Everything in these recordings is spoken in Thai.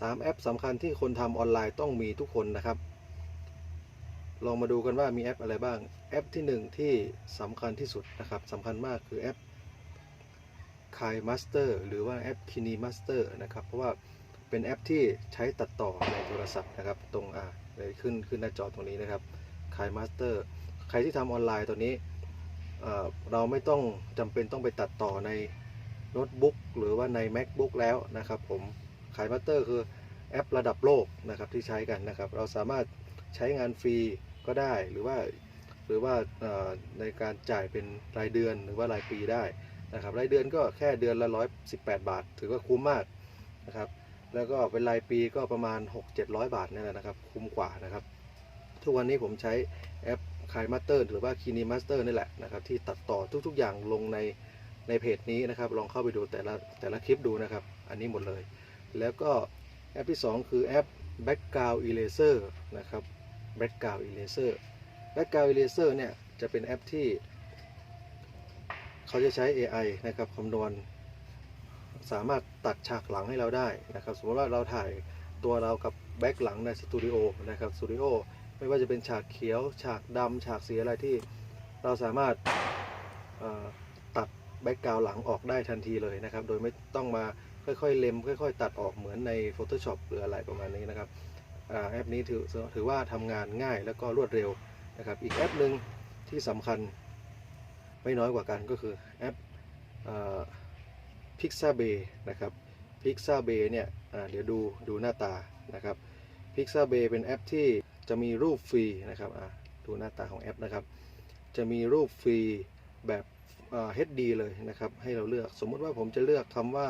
3 แอปสำคัญที่คนทำออนไลน์ต้องมีทุกคนนะครับ ลองมาดูกันว่ามีแอปอะไรบ้าง แอปที่ 1 ที่สำคัญที่สุดนะครับสำคัญมากคือแอป k i Master หรือว่าแอป Kini Master นะครับ เพราะว่าเป็นแอปที่ใช้ตัดต่อในโทรศัพท์นะครับ ตรงอ่าเลยขึ้นขึ้นหน้าจอตรงนี้นะครับ k i Master ใครที่ทำออนไลน์ตัวนี้เอ่อเราไม่ต้องจำเป็นต้องไปตัดต่อในโน้ตบุ๊กหรือว่าใน macbook แล้วนะครับผม k a i Master คือแอประดับโลกนะครับที่ใช้กันนะครับ เราสามารถใช้งานฟรีก็ได้หรือว่าหรือว่าในการจ่ายเป็นรายเดือนหรือว่ารายปีได้นะครับ รายเดือนก็แค่เดือนละ 118 บาท ถือว่าคุ้มมากนะครับ แล้วก็เป็นรายปีก็ประมาณ 6-700 บาทนี่แหละนะครับ คุ้มกว่านะครับ ทุกวันนี้ผมใช้แอปคายมาสเตอร์หรือว่าคีนีมาสเตอร์นี่แหละนะครับ ที่ตัดต่อทุกๆอย่างลงในในเพจนี้นะครับ ลองเข้าไปดูแต่ละแต่ละคลิปดูนะครับ อันนี้หมดเลย แล้วก็แอปที่ 2 คือแอป Background Eraser นะครับ Background Eraser Background Eraser เนี่ยจะเป็นแอปที่ เขาจะใช้ AI นะครับคำนวณ สามารถตัดฉากหลังให้เราได้นะครับสมมติว่าเราถ่ายตัวเรากับแบ็กหลังในสตูดิโอนะครับสตูดิโอไม่ว่าจะเป็นฉากเขียว ฉากดำฉากสีอะไรที่เราสามารถตัดแบ็กกราวหลังออกได้ทันทีเลยนะครับ โดยไม่ต้องมา ค่อยๆเล็มค่อย ๆ ตัดออกเหมือนใน Photoshop หรืออะไรประมาณนี้นะครับอแอปนี้ถือถือว่าทำงานง่ายแล้วก็รวดเร็วนะครับ อีกแอปหนึ่งที่สำคัญไม่น้อยกว่ากันก็คือแอป Pixabay นะครับ Pixabay เนี่ยเดี๋ยวดูดูหน้าตานะครับ Pixabay เป็นแอปที่จะมีรูปฟรีนะครับดูหน้าตาของแอปนะครับ จะมีรูปฟรีแบบ HD เลยนะครับ ให้เราเลือกสมมติว่าผมจะเลือกคำว่า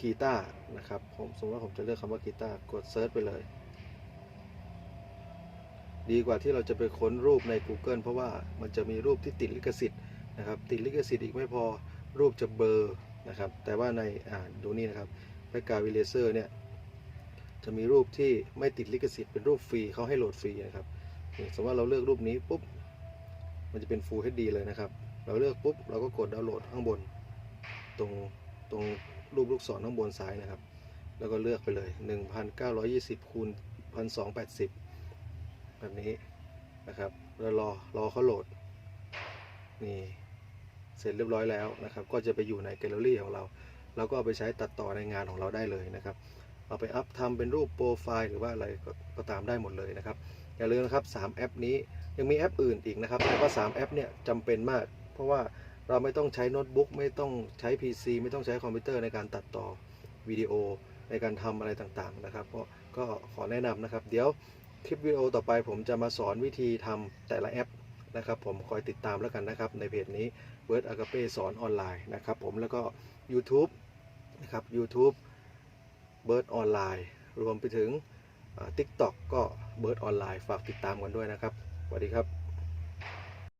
กีตาร์นะครับ ผมสมมติว่าผมจะเลือกคำว่ากีตาร์กดเซิร์ชไปเลย ดีกว่าที่เราจะไปค้นรูปใน Google เพราะว่ามันจะมีรูปที่ติดลิขสิทธิ์นะครับ ติดลิขสิทธิ์อีกไม่พอรูปจะเบลอร์นะครับ แต่ว่าในอ่าดูนี่นะครับแบ็กกาวด์วิเลเซอร์เนี่ยจะมีรูปที่ไม่ติดลิขสิทธิ์เป็นรูปฟรีเขาให้โหลดฟรีนะครับสมมติว่าเราเลือกรูปนี้ปุ๊บ มันจะเป็น Full HD เลยนะครับ เราเลือกปุ๊บเราก็กดดาวน์โหลดข้างบน ตรงตรงรูปลูกศรข้างบนซ้ายนะครับ แล้วก็เลือกไปเลย 1920คูณ1280 แบบนี้นะครับ แล้วรอรอเขาโหลด นี่ เสร็จเรียบร้อยแล้วนะครับ ก็จะไปอยู่ในแกลเลอรี่ของเราแล้วก็เอาไปใช้ตัดต่อในงานของเราได้เลยนะครับ เอาไปอัพทำเป็นรูปโปรไฟล์หรือว่าอะไรก็ก็ตามได้หมดเลยนะครับ อย่าลืมนะครับ 3 แอปนี้ยังมีแอปอื่นอีกนะครับ แต่ว่า 3 แอปเนี่ยจำเป็นมาก เพราะว่า เราไม่ต้องใช้โน้ตบุ๊กไม่ต้องใช้ PC ไม่ต้องใช้คอมพิวเตอร์ในการตัดต่อวิดีโอในการทำอะไรต่างๆนะครับก็ก็ขอแนะนำนะครับ เดี๋ยวคลิปวิดีโอต่อไปผมจะมาสอนวิธีทำแต่ละแอปนะครับผมคอยติดตามแล้วกันนะครับ ในเพจนี้ w o r d a g a p e สอนออนไลน์นะครับผมแล้วก็ YouTube นะครับ YouTube เบิร์ดออนไลน์รวมไปถึง TikTok ก็เบิร์ดออนไลน์ฝากติดตามกันด้วยนะครับสวัสดีครับ